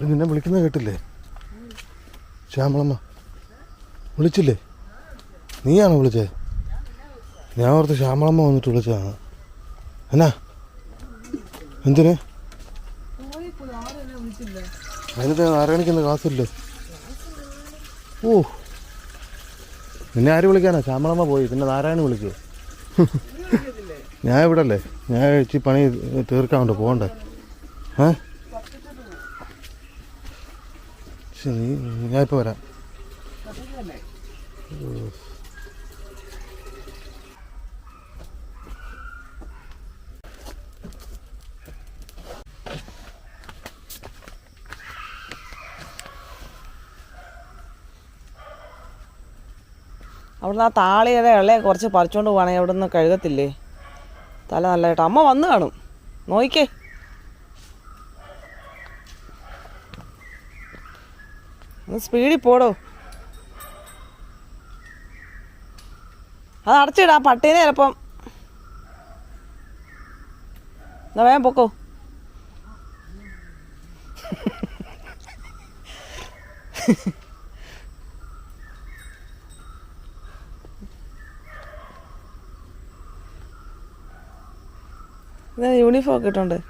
എടി, നിന്നെ വിളിക്കുന്ന കേട്ടില്ലേ? ശ്യാമളമ്മ. വിളിച്ചില്ലേ? നീയാണോ വിളിച്ചേ? ഞാൻ ഓർത്ത് ശ്യാമളമ്മ വന്നിട്ട് വിളിച്ചതാണ്. എന്നാ? എന്തിന്? അതിനകത്ത് നാരായണിക്കുന്ന കാസില്ലേ ഓ. നിന്നെ ആര് വിളിക്കാനാ? ശ്യാമളമ്മ പോയി. പിന്നെ നാരായണി വിളിക്കൂ? ഞാൻ ഇവിടെ അല്ലേ ഞാൻ ഇച്ചി പണി തീർക്കാനുണ്ട്. പോകണ്ടേ? ഏ? ശരി ഞാൻ ഇപ്പോൾ വരാം. അവിടുന്ന് ആ താളിയുടെ ഇളയെ കുറച്ച് പറിച്ചുകൊണ്ട് പോകണേ അവിടെ നിന്ന് കഴുകത്തില്ലേ? തല നല്ലതായിട്ട്. അമ്മ വന്നു കാണും. നോയിക്കേ. സ്പീഡിൽ പോടോ. അത് അടച്ചിടാ പട്ടീനെ ചിലപ്പം. എന്നാ വേഗം പൊക്കോ. യൂണിഫോം ഒക്കെ ഇട്ടുണ്ട്?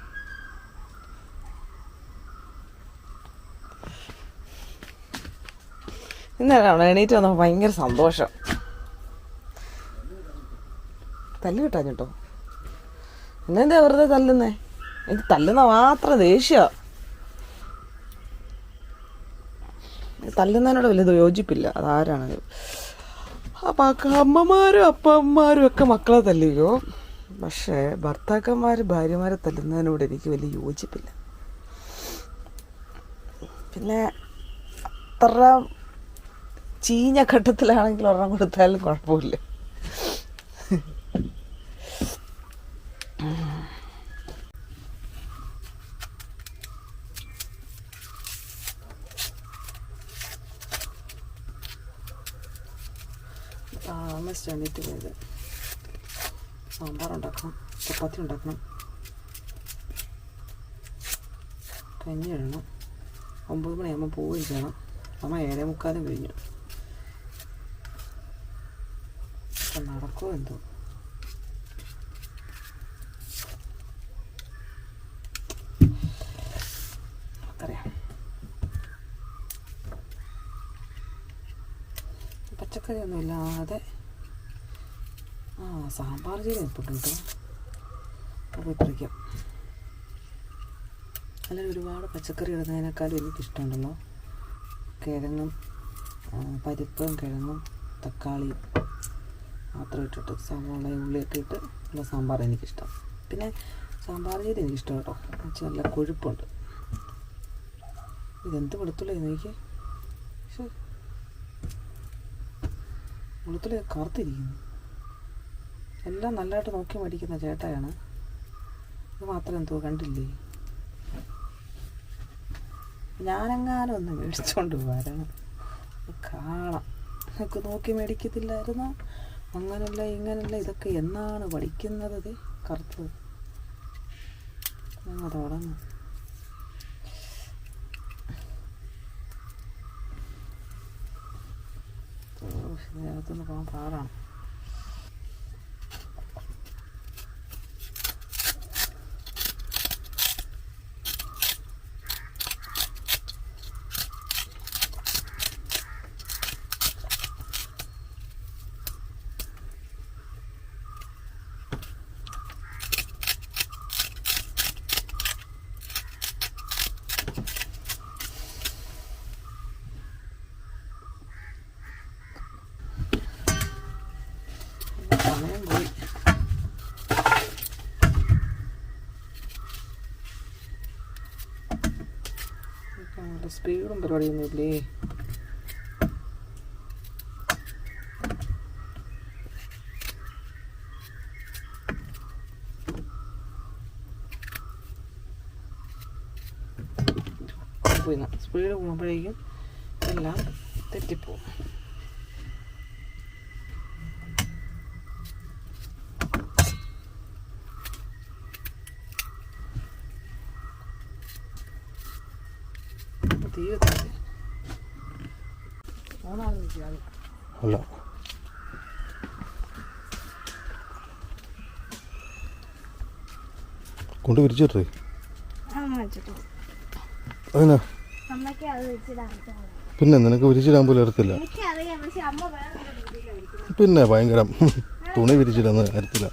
അവിടെ എണീറ്റ് വന്നപ്പോൾ ഭയങ്കര സന്തോഷം. തല്ല് കിട്ടാൻ കേട്ടോ എന്നെന്താ വെറുതെ തല്ലുന്നേ? എനിക്ക് തല്ലുന്ന മാത്രം ദേഷ്യ. തല്ലുന്നതിനോട് വലിയ യോജിപ്പില്ല. അതാരാണ് അപ്പം അമ്മമാരും അപ്പന്മാരും ഒക്കെ മക്കളെ തല്ലിക്കോ പക്ഷേ ഭർത്താക്കന്മാർ ഭാര്യമാരെ തല്ലുന്നതിനോട് എനിക്ക് വലിയ യോജിപ്പില്ല. പിന്നെ അത്ര ചീഞ്ഞ ഘട്ടത്തിലാണെങ്കിൽ ഒരെണ്ണം കൊടുത്താലും കുഴപ്പമില്ല. ഉണ്ടാക്കണം ചപ്പാത്തി ഉണ്ടാക്കണം. കഞ്ഞി ഇടണം. ഒമ്പത് മണിയാകുമ്പോൾ പോവുകയും ചെയ്യണം. അമ്മ ഏഴേ മുക്കാലും കഴിഞ്ഞു ഇപ്പം നടക്കുമോ എന്തോ പച്ചക്കറിയൊന്നും ഇല്ലാതെ ആ സാമ്പാർ ചീര ഇപ്പോഴും കേട്ടോ അപ്പോൾ ഇത്രയ്ക്കാം അല്ലെങ്കിൽ ഒരുപാട് പച്ചക്കറി ഇടുന്നതിനേക്കാളും എനിക്കിഷ്ടമുണ്ടല്ലോ. കിഴങ്ങും പരിപ്പും കിഴങ്ങും തക്കാളിയും. മാത്രം ഇട്ടിട്ട് സവാളയും ഉള്ളിയൊക്കെ ഇട്ട് നല്ല സാമ്പാർ എനിക്കിഷ്ടം. പിന്നെ സാമ്പാർ ചെയ്ത് എനിക്കിഷ്ടം കേട്ടോ എന്നുവെച്ചാൽ നല്ല കൊഴുപ്പുണ്ട്. ഇതെന്ത് വെളുത്തുള്ളി എനിക്ക് വെളുത്തുള്ളി കറുത്തിരിക്കുന്നു. എല്ലാം നല്ലതായിട്ട് നോക്കി മേടിക്കുന്ന ചേട്ടയാണ്. ഇത് മാത്രം എന്തോ കണ്ടില്ലേ? ഞാനെങ്ങാനും ഒന്ന് മേടിച്ചോണ്ട് വരണം. കാണാം. നമുക്ക് നോക്കി മേടിക്കത്തില്ലായിരുന്നോ? അങ്ങനല്ല ഇങ്ങനല്ല ഇതൊക്കെ എന്നാണ് പഠിക്കുന്നത് ഇത്? കറുത്തത്. അങ്ങ് തുടങ്ങും ഇതിനകത്തുനിന്ന് പോകാൻ പാടാണ് സമയം പോയി സ്പീഡും പരിപാടിയൊന്നും ഇല്ലേ പോയി സ്പീഡ് പോകുമ്പോഴേക്കും എല്ലാം തെറ്റിപ്പോവും. കൊണ്ട് വിരിച്ചിട്ടേ. അതിനാ പിന്നെ നിനക്ക് വിരിച്ചിടാൻ പോലും അറിയത്തില്ല. പിന്നെ ഭയങ്കരം തുണി വിരിച്ചിടുന്ന കാര്യത്തില്ല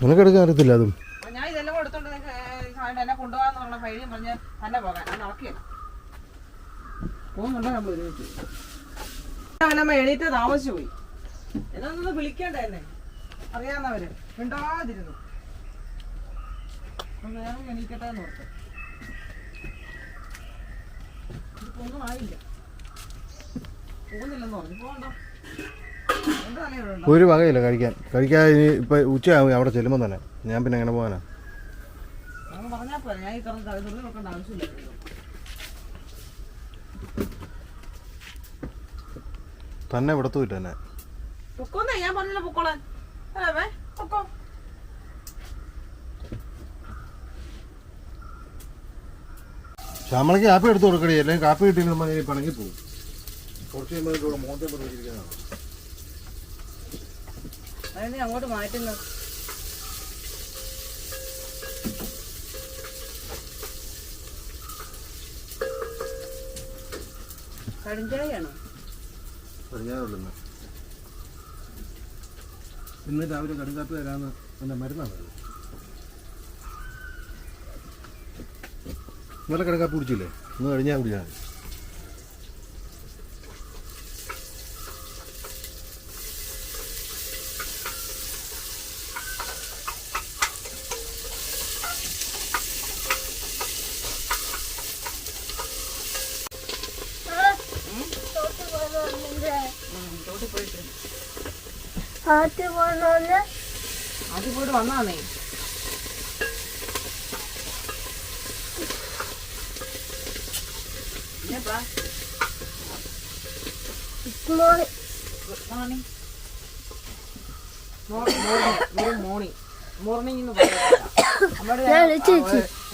നിനക്കെടുക്കാൻ അറിയത്തില്ല അതും? ഞാൻ ഇതെല്ലാം കൊടുത്തോണ്ട് നിനക്ക് സാധനം എന്നെ കൊണ്ടുപോകാന്ന് പറഞ്ഞ പൈര്യം പറഞ്ഞ് തന്നെ പോകാൻ നടക്കിയല്ല പോകുന്നുണ്ടോ? നമ്മൾ ഒരുമിച്ച് അവനമ്മ എണീറ്റ് താമസിച്ചു പോയി. എന്നൊന്ന് വിളിക്കണ്ട എന്നെ അറിയാവുന്നവര് മിണ്ടാതിരുന്നു. വേറെ എണീക്കട്ടെ എന്ന് ഓർത്ത്. ഒന്നും ആയില്ല. പോകുന്നില്ലെന്ന് പറഞ്ഞു. പോകണ്ട ഒരു വകയില്ല കഴിക്കാൻ. കഴിക്കാൻ ഇനി ഉച്ച ഉച്ചയാവും. അവിടെ ചെല്ലുമ്പോൾ തന്നെ. ഞാൻ പിന്നെ എങ്ങനെ പോകാനാ? പറഞ്ഞാ പോരെ. ഞാൻ ഈ തുറന്ന് തലതുള്ളി വെക്കേണ്ട ആവശ്യമില്ല. തന്നെ ഇവിടത്തു വിട്ടു തന്നെ. പൊക്കോന്നേ ഞാൻ പറഞ്ഞില്ല പൊക്കോളാൻ? അല്ലേ പൊക്കോ. ശ്യാമളയ്ക്ക് കാപ്പി എടുത്തു കൊടുക്കണേ അല്ലെങ്കിൽ കാപ്പി കിട്ടിയില്ല നമ്മൾ ഇനി പണങ്ങി പോകും കുറച്ച് കഴിയുമ്പോൾ പറഞ്ഞിരിക്കുന്നതാണ് അങ്ങോട്ട് മാറ്റുന്നു. കടിഞ്ചായാണോ പറഞ്ഞാലുള്ളൂ ഇന്ന് രാവിലെ കടുങ്കാപ്പി തരാമെന്ന് എന്റെ മരുന്നാണ് നല്ല കടുങ്കാപ്പി കുടിച്ചില്ലേ? ഇന്ന് കഴിഞ്ഞാൽ കുടിച്ചാൽ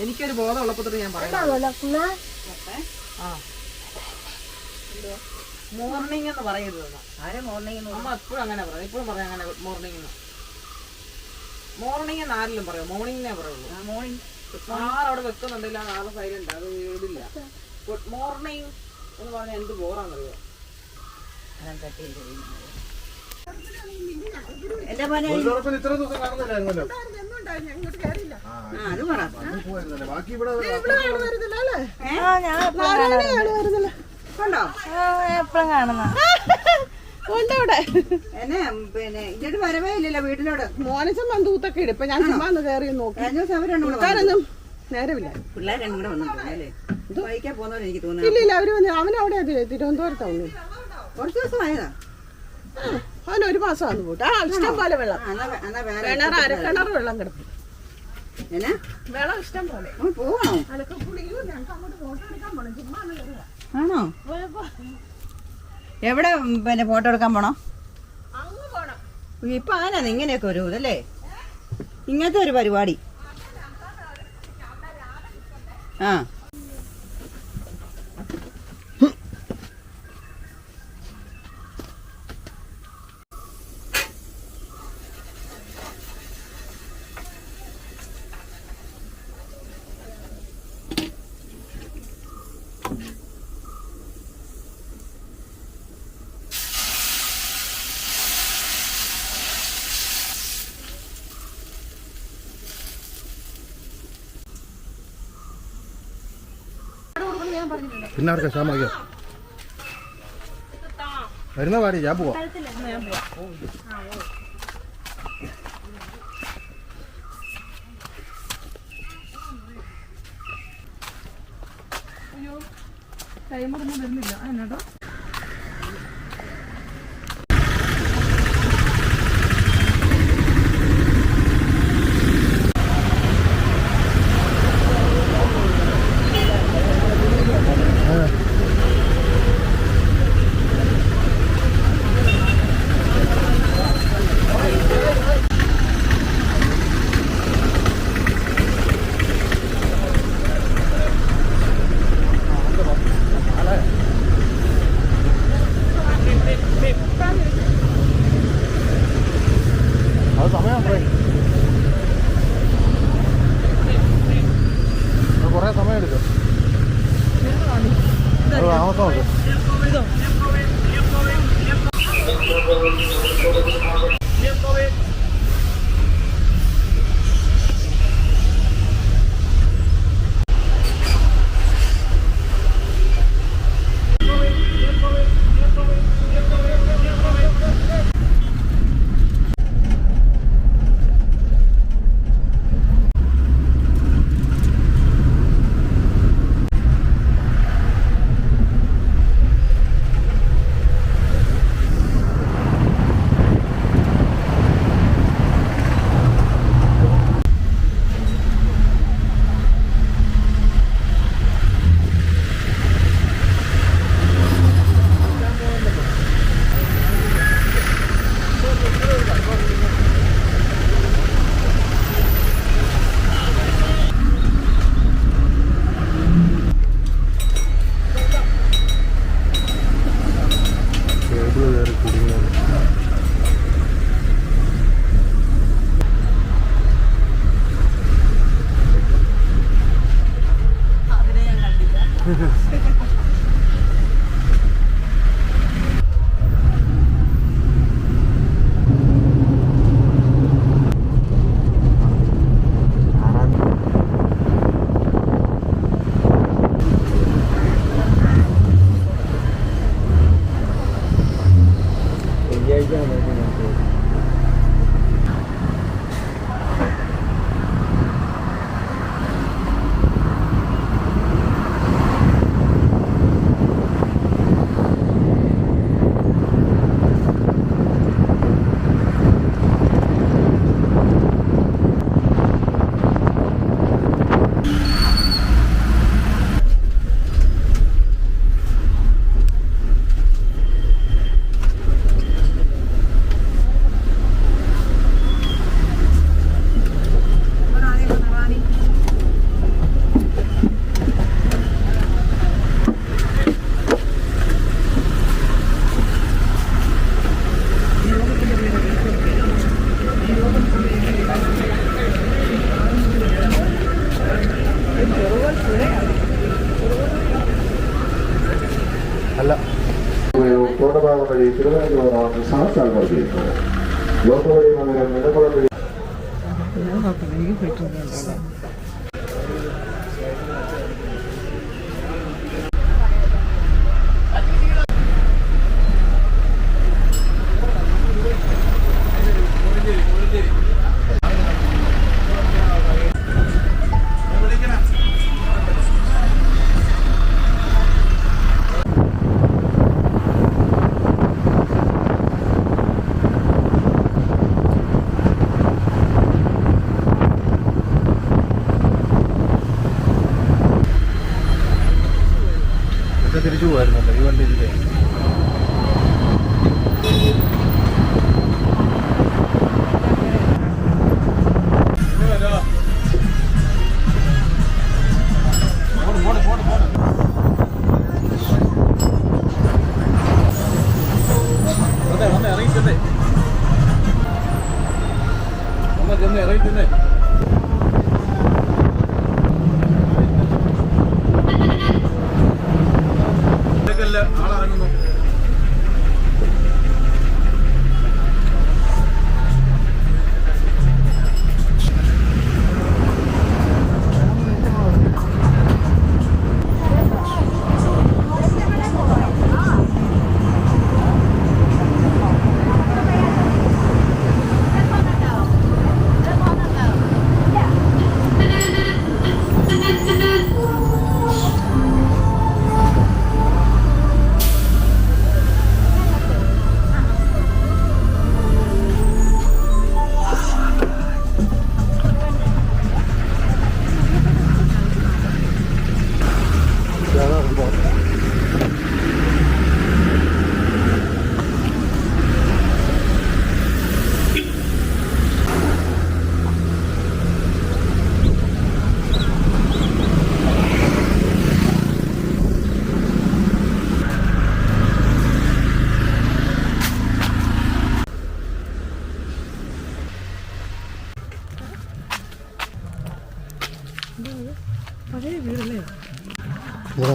എനിക്കൊരു ബോധം ഉള്ളപ്പോ ഞാൻ പറയാം. ആ. മോർണിംഗ് എന്ന് പറയരുത് ആരെ മോർണിംഗ് അമ്മ എപ്പോഴും അങ്ങനെ പറയാം. ഇപ്പോഴും പറയാം അങ്ങനെ മോർണിംഗ് എന്ന്. മോർണിംഗ് എന്ന് ആരെല്ലാം പറയാം? മോർണിംഗിനെ പറയുള്ളൂ. മോർണിംഗ് ആളവിടെ വെക്കുന്നുണ്ടെങ്കിൽ ആ ആളെ സൈലന്റ് അത് ഇടില്ല ഗുഡ് മോർണിംഗ് എന്ന് പറഞ്ഞാൽ എന്ത് ബോറാന്നറിയോ? തൊഴിലുറപ്പിന് ഇത്ര ദിവസം കാണുന്നില്ലായിരുന്നല്ലോ അത് പറ. അന്ന് പോയിരുന്നല്ലേ. ബാക്കി ഇവിടെ കണ്ടോ? എപ്പോഴും കാണുന്ന എന്നെ പിന്നെ ഇങ്ങോട്ട് വരവേ ഇല്ലല്ലോ വീട്ടിലോട്ട് മോനച്ചൻ മന്തൂത്തൊക്കെ ഇടും. ഇപ്പൊ ഞാൻ ചുമ്മാ ഒന്ന് കയറി നോക്കി. കഴിഞ്ഞ ദിവസം അവർ രണ്ടും നേരമില്ല. പിള്ളേർ രണ്ടും കൂടെ പോകുന്നവരെ എനിക്ക് തോന്നുന്നു. ഇല്ല ഇല്ല അവർ വന്ന് അവനവിടെ അതില്ലേ തിരുവനന്തപുരത്താവുന്നു. കുറച്ച് ദിവസം ആയതാ അവൻ ഒരു മാസം വന്നു പോയിട്ട്. ആ ഇഷ്ടം പോലെ വെള്ളം. കിണർ അരക്കിണർ വെള്ളം കിടക്കും. വെള്ളം ഇഷ്ടം പോലെ. നമ്മൾ അതൊക്കെ കുളിക്കും ഞങ്ങൾക്ക് അങ്ങോട്ട് ഫോട്ടോ എടുക്കാൻ പോണം. ചുമ്മാ. ആണോ? എവിടെ പിന്നെ ഫോട്ടോ എടുക്കാൻ പോണോ? ഇപ്പൊ ആനാ ഇങ്ങനെയൊക്കെ ഒരു ഇതല്ലേ ഇങ്ങനത്തെ ഒരു പരിപാടി. ആ. പിന്നെ ആർക്കാ ശ്യാമളയ്ക്കോ വരുന്ന പാടി ഞാൻ പോവാം. ടൈമറൊന്നും വരുന്നില്ല. എന്നാട്ടോ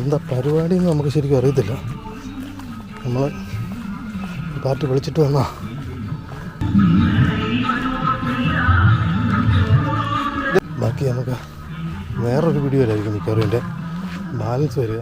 ഇതെന്താ പരിപാടി എന്ന് നമുക്ക് ശരിക്കും അറിയത്തില്ല. നമ്മൾ പാർട്ടി വിളിച്ചിട്ട് വന്നാ. ബാക്കി നമുക്ക് വേറൊരു വീഡിയോയിലായിരിക്കും മിക്കവാറും എന്റെ ബാലൻസ് വരിക.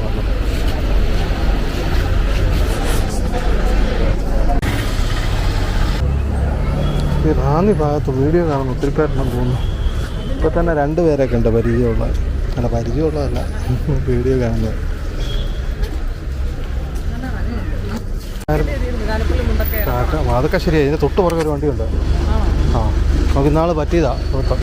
റാന്നി ഭാഗത്ത് വീഡിയോ കാണുന്ന ഒത്തിരി പേരുണ്ടെന്ന് തോന്നുന്നു. ഇപ്പോൾ തന്നെ രണ്ട് പേരൊക്കെ ഉണ്ട് പരിചയമുള്ള. അല്ല പരിചയമുള്ളതല്ല. വീഡിയോ കാണുന്നത്. അതൊക്കെ ശരിയായി ഇതിന് തൊട്ട് പുറകെ ഒരു വണ്ടിയുണ്ട്. ആ നമുക്ക് ഇന്നാൾ പറ്റിയതാ ഓട്ടം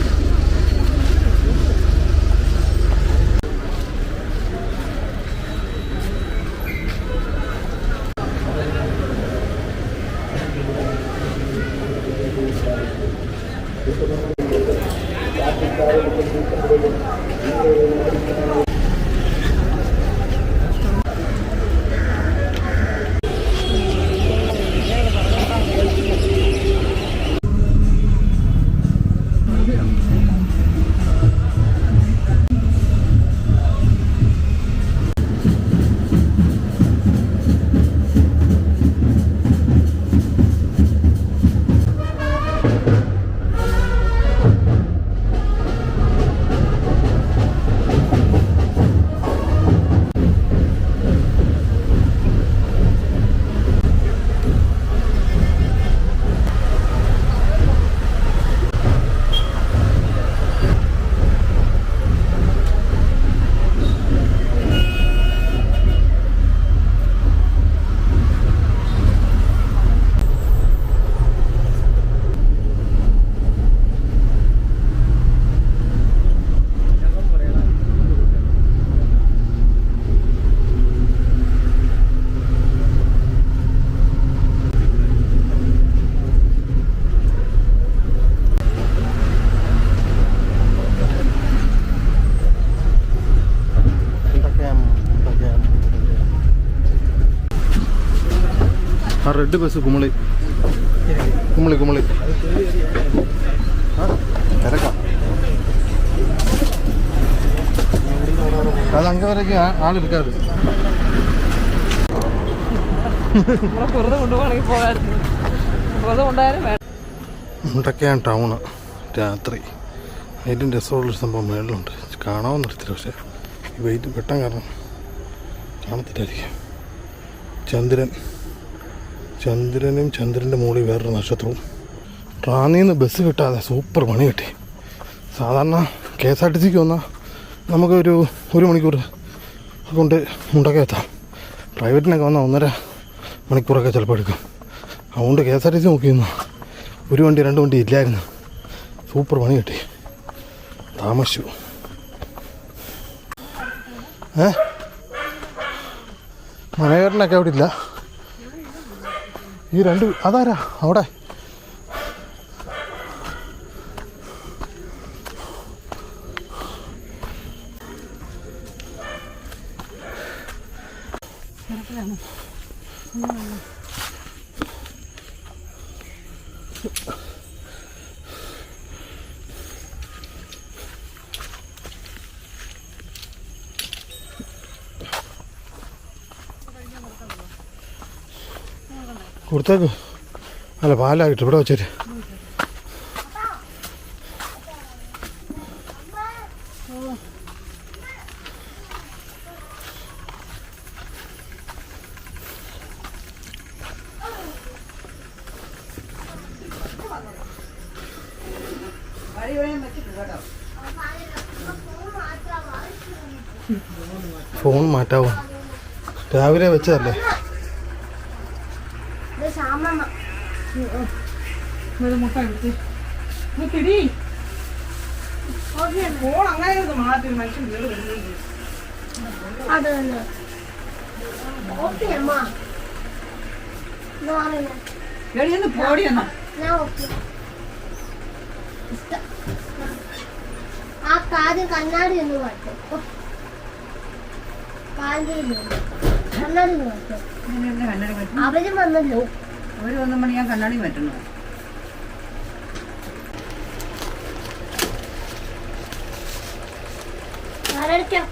ആ റെഡ് ബസ് കുമളി. കുമളി കുമളി. തിരക്കാം അത് അങ്ങ് വരയ്ക്ക് വേണ്ട. മുണ്ടക്കയാണ് ടൗണ്. രാത്രി. അതിലും രസമുള്ളൊരു സംഭവം മേളിലുണ്ട്. കാണാമെന്ന് നിർത്തില്ല പക്ഷേ വെയിറ്റ് വെട്ടം കാരണം കാണത്തില്ലായിരിക്കും. ചന്ദ്രൻ. ചന്ദ്രനും ചന്ദ്രന്റെ മുകളിൽ വേറൊരു നക്ഷത്രവും. റാന്നിയിൽ നിന്ന് ബസ് കിട്ടാതെ സൂപ്പർ പണി കിട്ടി. സാധാരണ കെ എസ് ആർ ടി സിക്ക് വന്നാൽ നമുക്കൊരു ഒരു മണിക്കൂർ കൊണ്ട് മുണ്ടൊക്കെ എത്താം. പ്രൈവറ്റിനൊക്കെ വന്നാൽ ഒന്നര മണിക്കൂറൊക്കെ ചിലപ്പോൾ എടുക്കും. അതുകൊണ്ട് K S R T C നോക്കിയിരുന്നു? ഒരു വണ്ടി രണ്ട് വണ്ടി ഇല്ലായിരുന്നു. സൂപ്പർ പണി കിട്ടി. താമസിച്ചു. ഏ? മനോഹരനൊക്കെ അവിടെ ഇല്ല. ഈ രണ്ട് അതാരാ? അവിടെ. കൊടുത്തേക്ക്. അല്ല പാലായിട്ട് ഇവിടെ വെച്ചേര്. ഫോൺ മാറ്റാവോ? രാവിലെ വെച്ചതല്ലേ ഇത് സാമമ്മ മനുഷ്യൻ അമ്മ. എന്നാ എന്നാ ആ കാര്യം കണ്ണാടി കണ്ണാടി ഒന്ന് മാറ്റും കണ്ണാടി പറ്റും അവരും വന്നല്ലോ അവർ മണി ഞാൻ കണ്ണാടി പറ്റുന്നു ആരടിക്കാം